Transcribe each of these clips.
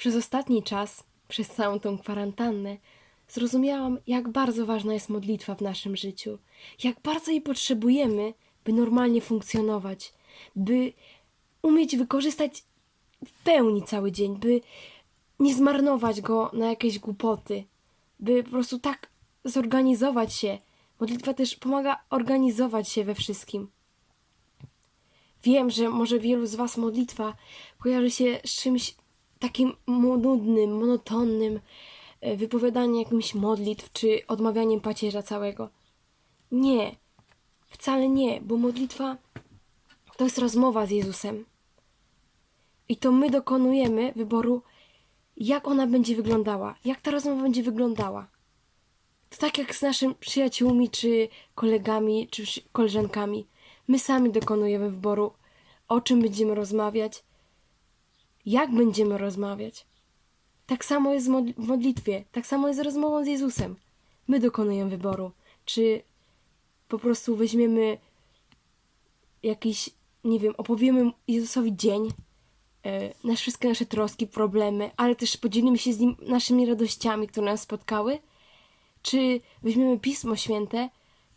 Przez ostatni czas, przez całą tą kwarantannę, zrozumiałam, jak bardzo ważna jest modlitwa w naszym życiu, jak bardzo jej potrzebujemy, by normalnie funkcjonować, by umieć wykorzystać w pełni cały dzień, by nie zmarnować go na jakieś głupoty, by po prostu tak zorganizować się. Modlitwa też pomaga organizować się we wszystkim. Wiem, że może wielu z Was modlitwa kojarzy się z czymś takim nudnym, monotonnym, e, wypowiadaniem jakimś modlitw czy odmawianiem pacierza całego. Nie, wcale nie, bo modlitwa to jest rozmowa z Jezusem. I to my dokonujemy wyboru, jak ona będzie wyglądała, jak ta rozmowa będzie wyglądała. To tak jak z naszymi przyjaciółmi, czy kolegami, czy koleżankami. My sami dokonujemy wyboru, o czym będziemy rozmawiać, jak będziemy rozmawiać. Tak samo jest w modl- w modlitwie, tak samo jest z rozmową z Jezusem. My dokonujemy wyboru, czy po prostu weźmiemy jakiś, nie wiem, opowiemy Jezusowi dzień, e, nasz, wszystkie nasze troski, problemy, ale też podzielimy się z Nim naszymi radościami, które nas spotkały, czy weźmiemy Pismo Święte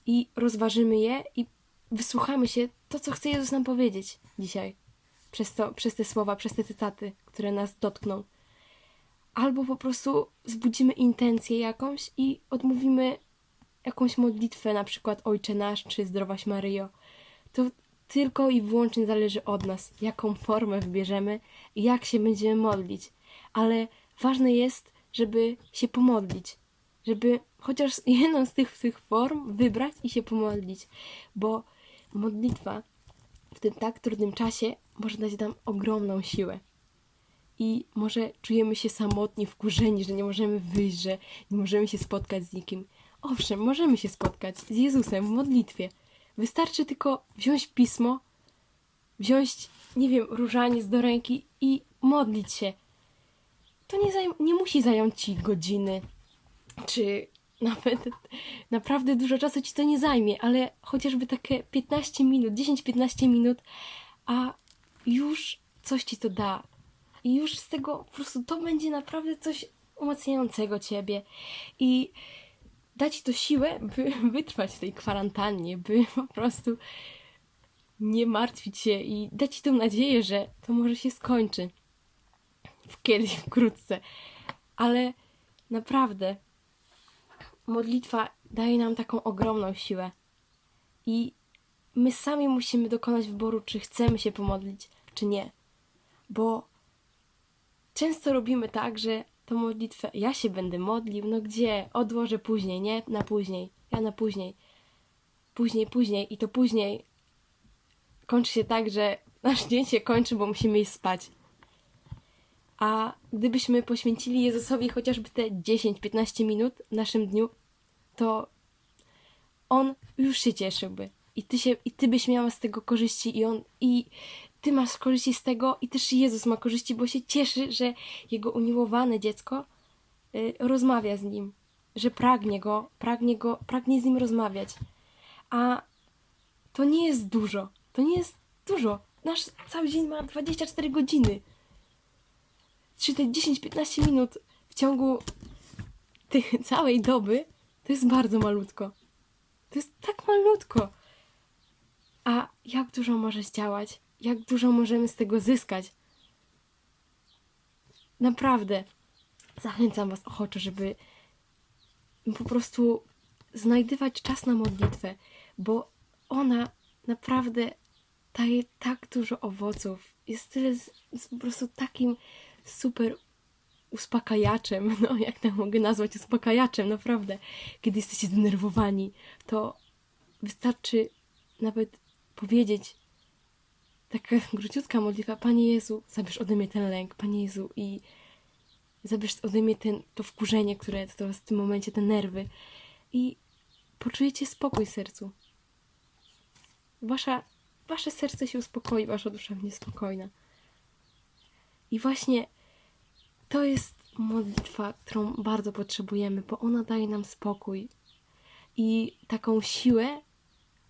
i rozważymy je i wysłuchamy się to, co chce Jezus nam powiedzieć dzisiaj. Przez, to, przez te słowa, przez te cytaty, które nas dotkną. Albo po prostu wzbudzimy intencję jakąś i odmówimy jakąś modlitwę, na przykład Ojcze Nasz czy Zdrowaś Maryjo. To tylko i wyłącznie zależy od nas, jaką formę wybierzemy i jak się będziemy modlić. Ale ważne jest, żeby się pomodlić, żeby chociaż jedną z tych, tych form wybrać i się pomodlić, bo modlitwa w tym tak trudnym czasie może dać nam ogromną siłę. I może czujemy się samotni, wkurzeni, że nie możemy wyjść, że nie możemy się spotkać z nikim. Owszem, możemy się spotkać z Jezusem w modlitwie. Wystarczy tylko wziąć pismo, wziąć, nie wiem, różaniec do ręki i modlić się. To nie, nie musi zająć ci godziny, czy nawet naprawdę dużo czasu ci to nie zajmie, ale chociażby takie 15 minut, 10-15 minut, a już coś ci to da. I już z tego po prostu to będzie naprawdę coś umacniającego ciebie. I da ci to siłę, by wytrwać w tej kwarantannie, by po prostu nie martwić się i da ci tę nadzieję, że to może się skończy kiedyś wkrótce. Ale naprawdę modlitwa daje nam taką ogromną siłę. I my sami musimy dokonać wyboru, czy chcemy się pomodlić, czy nie. Bo często robimy tak, że tą modlitwę ja się będę modlił, no gdzie? Odłożę później, nie? Na później. Ja na później. Później, później i to później kończy się tak, że nasz dzień się kończy, bo musimy iść spać. A gdybyśmy poświęcili Jezusowi chociażby te 10-15 minut w naszym dniu, to on już się cieszyłby. I ty, się, I ty byś miała z tego korzyści, i on, i ty masz korzyści z tego, i też Jezus ma korzyści, bo się cieszy, że jego umiłowane dziecko y, rozmawia z nim, że pragnie go, pragnie go, pragnie z nim rozmawiać. A to nie jest dużo. To nie jest dużo. Nasz cały dzień ma 24 godziny. Czy te 10-15 minut w ciągu tej całej doby to jest bardzo malutko. To jest tak malutko. A jak dużo może zdziałać? Jak dużo możemy z tego zyskać? Naprawdę zachęcam Was ochoczo, żeby po prostu znajdywać czas na modlitwę, bo ona naprawdę daje tak dużo owoców. Jest tyle, z, jest po prostu takim super uspokajaczem, no jak to mogę nazwać uspokajaczem, naprawdę. Kiedy jesteście zdenerwowani, to wystarczy nawet powiedzieć taka króciutka modlitwa, Panie Jezu, zabierz ode mnie ten lęk, Panie Jezu i zabierz ode mnie ten, to wkurzenie, które to w tym momencie, te nerwy i poczujecie spokój w sercu. Wasza, wasze serce się uspokoi, wasza dusza będzie spokojna. I właśnie to jest modlitwa, którą bardzo potrzebujemy, bo ona daje nam spokój i taką siłę,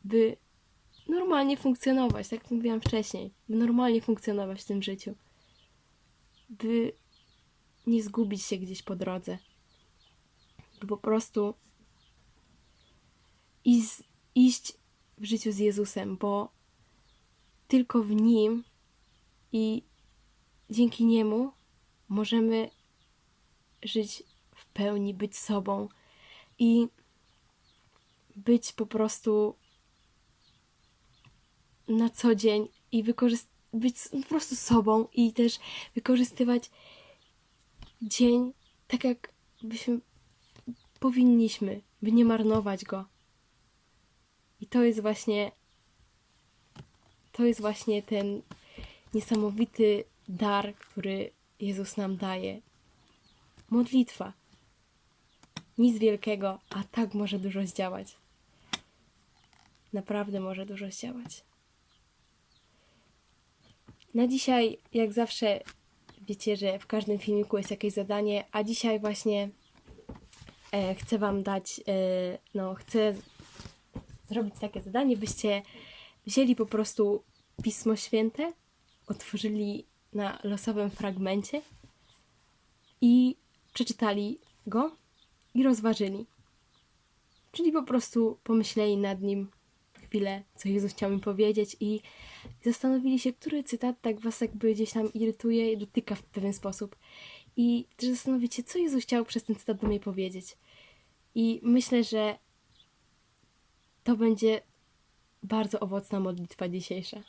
by normalnie funkcjonować, tak jak mówiłam wcześniej, by normalnie funkcjonować w tym życiu. By nie zgubić się gdzieś po drodze. By po prostu iść, iść w życiu z Jezusem, bo tylko w Nim i dzięki Niemu możemy żyć w pełni, być sobą i być po prostu na co dzień i być po prostu sobą i też wykorzystywać dzień tak, jak byśmy powinniśmy, by nie marnować go. I to jest właśnie to jest właśnie ten niesamowity dar, który Jezus nam daje. Modlitwa. Nic wielkiego, a tak może dużo zdziałać. Naprawdę może dużo zdziałać. Na dzisiaj, jak zawsze, wiecie, że w każdym filmiku jest jakieś zadanie, a dzisiaj właśnie e, chcę Wam dać, e, no, chcę zrobić takie zadanie, byście wzięli po prostu Pismo Święte, otworzyli na losowym fragmencie i przeczytali go i rozważyli. Czyli po prostu pomyśleli nad nim chwilę, co Jezus chciał mi powiedzieć i zastanowili się, który cytat tak was jakby gdzieś tam irytuje i dotyka w pewien sposób. I też zastanowić się, co Jezus chciał przez ten cytat do mnie powiedzieć. I myślę, że to będzie bardzo owocna modlitwa dzisiejsza.